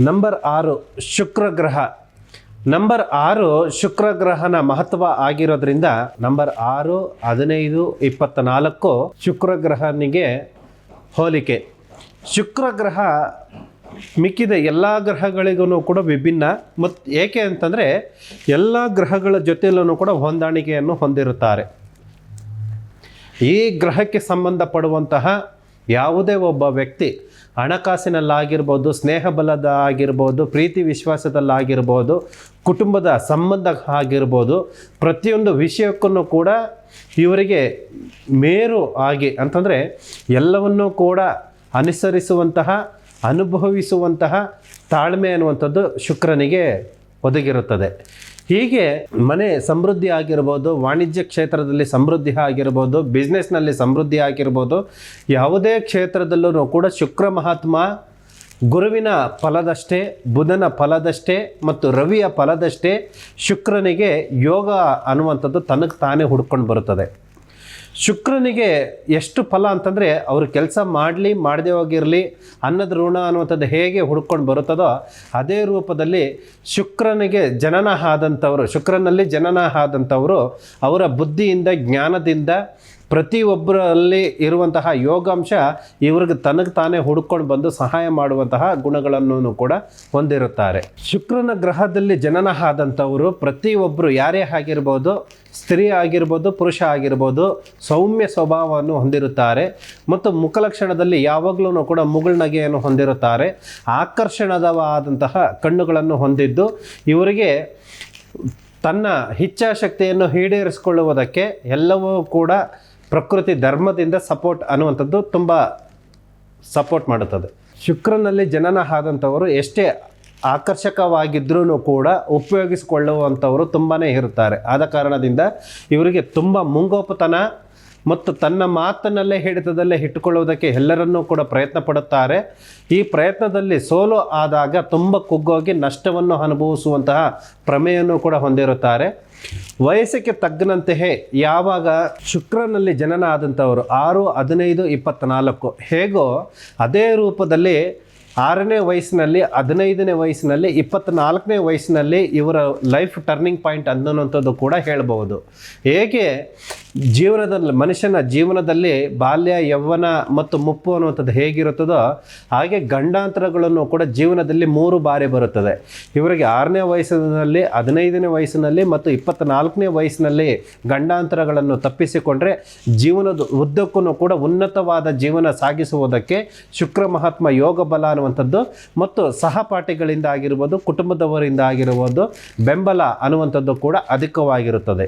Number ಆರು, ಶುಕ್ರ ಗ್ರಹ. Number ಆರು, ಶುಕ್ರ ಗ್ರಹನ ಮಹತ್ವ ಆಗಿರೋದ್ರಿಂದ ನಂಬರ್ ಆರು, ಹದಿನೈದು ಇಪ್ಪತ್ತ ನಾಲ್ಕು ಶುಕ್ರ ಗ್ರಹನಿಗೆ ಹೋಲಿಕೆ. ಶುಕ್ರ ಗ್ರಹ ಮಿಕ್ಕಿದ ಎಲ್ಲ ಗ್ರಹಗಳಿಗೂ ಕೂಡ ವಿಭಿನ್ನ. ಮತ್ತು ಏಕೆ ಅಂತಂದರೆ ಎಲ್ಲ ಗ್ರಹಗಳ ಜೊತೆಯಲ್ಲೂ ಕೂಡ ಹೊಂದಾಣಿಕೆಯನ್ನು ಹೊಂದಿರುತ್ತಾರೆ. ಈ ಗ್ರಹಕ್ಕೆ ಸಂಬಂಧಪಡುವಂತಹ ಯಾವುದೇ ಒಬ್ಬ ವ್ಯಕ್ತಿ ಹಣಕಾಸಿನಲ್ಲಾಗಿರ್ಬೋದು ಸ್ನೇಹ ಬಲದ ಆಗಿರ್ಬೋದು ಪ್ರೀತಿ ವಿಶ್ವಾಸದಲ್ಲಾಗಿರ್ಬೋದು, ಕುಟುಂಬದ ಸಂಬಂಧ ಆಗಿರ್ಬೋದು, ಪ್ರತಿಯೊಂದು ವಿಷಯಕ್ಕೂ ಕೂಡ ಇವರಿಗೆ ಮೇರು ಆಗಿ ಅಂತಂದರೆ ಎಲ್ಲವನ್ನೂ ಕೂಡ ಅನುಸರಿಸುವಂತಹ, ಅನುಭವಿಸುವಂತಹ ತಾಳ್ಮೆ ಅನ್ನುವಂಥದ್ದು ಶುಕ್ರನಿಗೆ ಒದಗಿರುತ್ತದೆ. ಹೀಗೆ ಮನೆ ಸಮೃದ್ಧಿ ಆಗಿರ್ಬೋದು, ವಾಣಿಜ್ಯ ಕ್ಷೇತ್ರದಲ್ಲಿ ಸಮೃದ್ಧಿ ಆಗಿರ್ಬೋದು ಬಿಸ್ನೆಸ್ನಲ್ಲಿ ಸಮೃದ್ಧಿ ಆಗಿರ್ಬೋದು, ಯಾವುದೇ ಕ್ಷೇತ್ರದಲ್ಲೂ ಕೂಡ ಶುಕ್ರ ಮಹಾತ್ಮ ಗುರುವಿನ ಫಲದಷ್ಟೇ, ಬುಧನ ಫಲದಷ್ಟೇ ಮತ್ತು ರವಿಯ ಫಲದಷ್ಟೇ ಶುಕ್ರನಿಗೆ ಯೋಗ ಅನ್ನುವಂಥದ್ದು ತನಗೆ ತಾನೇ ಹುಡ್ಕೊಂಡು ಬರುತ್ತದೆ. ಶುಕ್ರನಿಗೆ ಎಷ್ಟು ಫಲ ಅಂತಂದರೆ ಅವರು ಕೆಲಸ ಮಾಡಲಿ, ಮಾಡದೇ ಹೋಗಿರಲಿ, ಅನ್ನದ ಋಣ ಅನ್ನುವಂಥದ್ದು ಹೇಗೆ ಹುಡ್ಕೊಂಡು ಬರುತ್ತದೋ ಅದೇ ರೂಪದಲ್ಲಿ ಶುಕ್ರನಿಗೆ ಜನನ ಆದಂಥವರು, ಶುಕ್ರನಲ್ಲಿ ಜನನ ಆದಂಥವರು ಅವರ ಬುದ್ಧಿಯಿಂದ, ಜ್ಞಾನದಿಂದ ಪ್ರತಿಯೊಬ್ಬರಲ್ಲಿ ಇರುವಂತಹ ಯೋಗಾಂಶ ಇವ್ರಿಗೆ ತನಗೆ ತಾನೇ ಹುಡ್ಕೊಂಡು ಬಂದು ಸಹಾಯ ಮಾಡುವಂತಹ ಗುಣಗಳನ್ನು ಕೂಡ ಹೊಂದಿರುತ್ತಾರೆ. ಶುಕ್ರನ ಗ್ರಹದಲ್ಲಿ ಜನನ ಆದಂಥವರು ಪ್ರತಿಯೊಬ್ಬರು ಯಾರೇ ಆಗಿರ್ಬೋದು, ಸ್ತ್ರೀ ಆಗಿರ್ಬೋದು, ಪುರುಷ ಆಗಿರ್ಬೋದು ಸೌಮ್ಯ ಸ್ವಭಾವವನ್ನು ಹೊಂದಿರುತ್ತಾರೆ. ಮತ್ತು ಮುಖಲಕ್ಷಣದಲ್ಲಿ ಯಾವಾಗಲೂ ಕೂಡ ಮುಗುಳ್ನಗೆಯನ್ನು ಹೊಂದಿರುತ್ತಾರೆ. ಆಕರ್ಷಣದವಾದಂತಹ ಕಣ್ಣುಗಳನ್ನು ಹೊಂದಿದ್ದು ಇವರಿಗೆ ತನ್ನ ಇಚ್ಛಾಶಕ್ತಿಯನ್ನು ಈಡೇರಿಸಿಕೊಳ್ಳುವುದಕ್ಕೆ ಎಲ್ಲವೂ ಕೂಡ ಪ್ರಕೃತಿ ಧರ್ಮದಿಂದ ಸಪೋರ್ಟ್ ಅನ್ನುವಂಥದ್ದು ತುಂಬ ಸಪೋರ್ಟ್ ಮಾಡುತ್ತದೆ. ಶುಕ್ರನಲ್ಲಿ ಜನನ ಆದಂಥವರು ಎಷ್ಟೇ ಆಕರ್ಷಕವಾಗಿದ್ರೂ ಕೂಡ ಉಪಯೋಗಿಸಿಕೊಳ್ಳುವಂಥವರು ತುಂಬಾ ಇರುತ್ತಾರೆ. ಆದ ಕಾರಣದಿಂದ ಇವರಿಗೆ ತುಂಬ ಮುಂಗೋಪತನ ಮತ್ತು ತನ್ನ ಮಾತನ್ನಲ್ಲೇ ಹಿಡಿತದಲ್ಲೇ ಇಟ್ಟುಕೊಳ್ಳುವುದಕ್ಕೆ ಎಲ್ಲರನ್ನೂ ಕೂಡ ಪ್ರಯತ್ನ ಪಡುತ್ತಾರೆ. ಈ ಪ್ರಯತ್ನದಲ್ಲಿ ಸೋಲು ಆದಾಗ ತುಂಬ ಕುಗ್ಗೋಗಿ ನಷ್ಟವನ್ನು ಅನುಭವಿಸುವಂತಹ ಪ್ರಮೇಯನ್ನು ಕೂಡ ಹೊಂದಿರುತ್ತಾರೆ. ವಯಸ್ಸಿಗೆ ತಗ್ಗನಂತೆಯೇ ಯಾವಾಗ ಶುಕ್ರನಲ್ಲಿ ಜನನ ಆದಂಥವರು ಆರು ಹದಿನೈದು ಇಪ್ಪತ್ತ್ನಾಲ್ಕು ಹೇಗೋ ಅದೇ ರೂಪದಲ್ಲಿ ಆರನೇ ವಯಸ್ಸಿನಲ್ಲಿ, ಹದಿನೈದನೇ ವಯಸ್ಸಿನಲ್ಲಿ ಇಪ್ಪತ್ತ್ನಾಲ್ಕನೇ ವಯಸ್ಸಿನಲ್ಲಿ ಇವರ ಲೈಫ್ ಟರ್ನಿಂಗ್ ಪಾಯಿಂಟ್ ಅನ್ನೋಂಥದ್ದು ಕೂಡ ಹೇಳಬಹುದು. ಹೇಗೆ ಜೀವನದಲ್ಲಿ, ಮನುಷ್ಯನ ಜೀವನದಲ್ಲಿ ಬಾಲ್ಯ, ಯೌವನ ಮತ್ತು ಮುಪ್ಪು ಅನ್ನುವಂಥದ್ದು ಹೇಗಿರುತ್ತದೋ ಹಾಗೆ ಗಂಡಾಂತರಗಳನ್ನು ಕೂಡ ಜೀವನದಲ್ಲಿ ಮೂರು ಬಾರಿ ಬರುತ್ತದೆ. ಇವರಿಗೆ ಆರನೇ ವಯಸ್ಸಿನಲ್ಲಿ, ಹದಿನೈದನೇ ವಯಸ್ಸಿನಲ್ಲಿ ಮತ್ತು ಇಪ್ಪತ್ತ್ನಾಲ್ಕನೇ ವಯಸ್ಸಿನಲ್ಲಿ ಗಂಡಾಂತರಗಳನ್ನು ತಪ್ಪಿಸಿಕೊಂಡ್ರೆ ಜೀವನದ ಉದ್ದಕ್ಕೂ ಕೂಡ ಉನ್ನತವಾದ ಜೀವನ ಸಾಗಿಸುವುದಕ್ಕೆ ಶುಕ್ರ ಮಹಾತ್ಮ ಯೋಗ ಬಲ ಅನ್ನುವಂಥದ್ದು ಮತ್ತು ಸಹಪಾಠಿಗಳಿಂದ ಆಗಿರ್ಬೋದು ಕುಟುಂಬದವರಿಂದ ಆಗಿರ್ಬೋದು ಬೆಂಬಲ ಅನ್ನುವಂಥದ್ದು ಕೂಡ ಅಧಿಕವಾಗಿರುತ್ತದೆ.